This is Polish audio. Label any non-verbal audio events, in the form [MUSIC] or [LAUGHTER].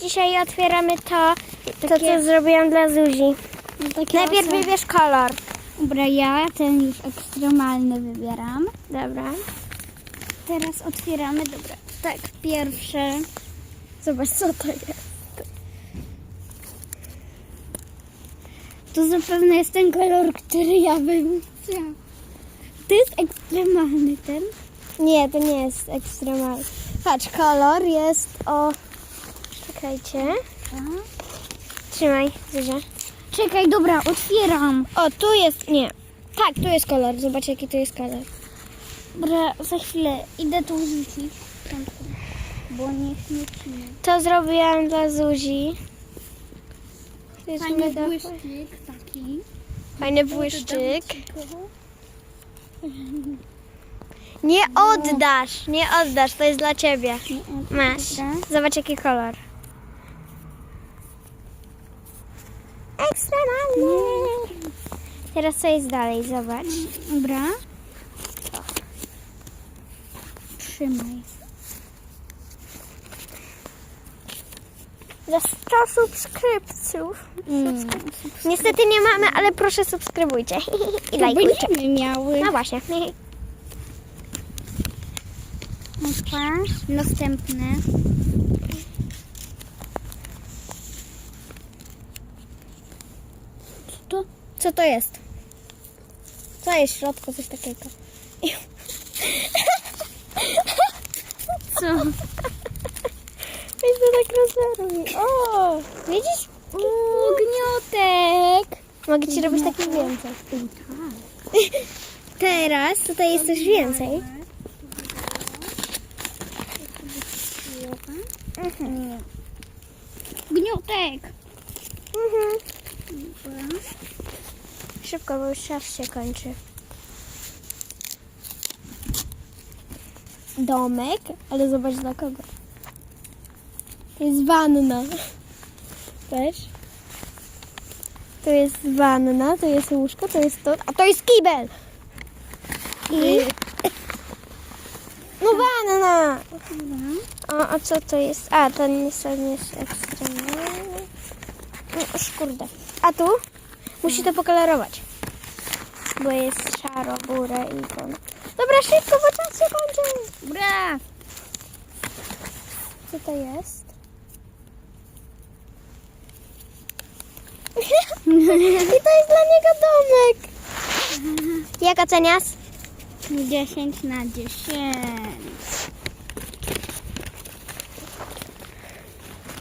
dzisiaj otwieramy to, to Takie- co zrobiłam dla Zuzi. No Najpierw oso- wybierz kolor. Dobra, ja ten już ekstremalny wybieram. Dobra. Teraz otwieramy, dobra, tak, pierwsze. Zobacz, co to jest. To zapewne jest ten kolor, który ja bym chciała. To jest ekstremalny ten. Nie, to nie jest ekstremalny. Patrz, kolor jest o... Czekajcie. Trzymaj, Zuzia. Czekaj, dobra, otwieram. O, tu jest... Nie. Tak, tu jest kolor. Zobacz, jaki tu jest kolor. Dobra, za chwilę idę tu rzucić. Bo nie śmiecimy. To zrobiłam dla Zuzi. Fajny Fajny błyszczyk taki. Fajny błyszczyk. Nie oddasz, nie oddasz, to jest dla ciebie. Masz. Zobacz jaki kolor. Ekstremalny. Teraz co jest dalej, zobacz. Dobra. Trzymaj. Za 100 subskrypcjów. Niestety nie mamy, ale proszę subskrybujcie. [LAUGHS] I lajkujcie. będziemy miały. No właśnie. Opa, następne. To? Co to jest? Co jest w środku? Coś takiego. Co? To tak. O! Widzisz? Ogniotek. Mogę ci robić takich więcej. Teraz tutaj jest coś więcej. Mhm. Gniotek. Mhm. Szybko, bo już czas się kończy. Domek, ale zobacz dla kogo. To jest wanna. Wiesz? To jest wanna, to jest łóżko, to jest to, a to jest kibel. I... No wanna! A, a co to jest? A, to nie jest ekstremalny. No, kurde. A tu? Musi to pokolorować. Bo jest szaro, burę i kon. Dobra, szybko, bo czas się kończy. Dobra. Co to jest? [LAUGHS] I to jest dla niego domek. Jak oceniasz? 10 na 10.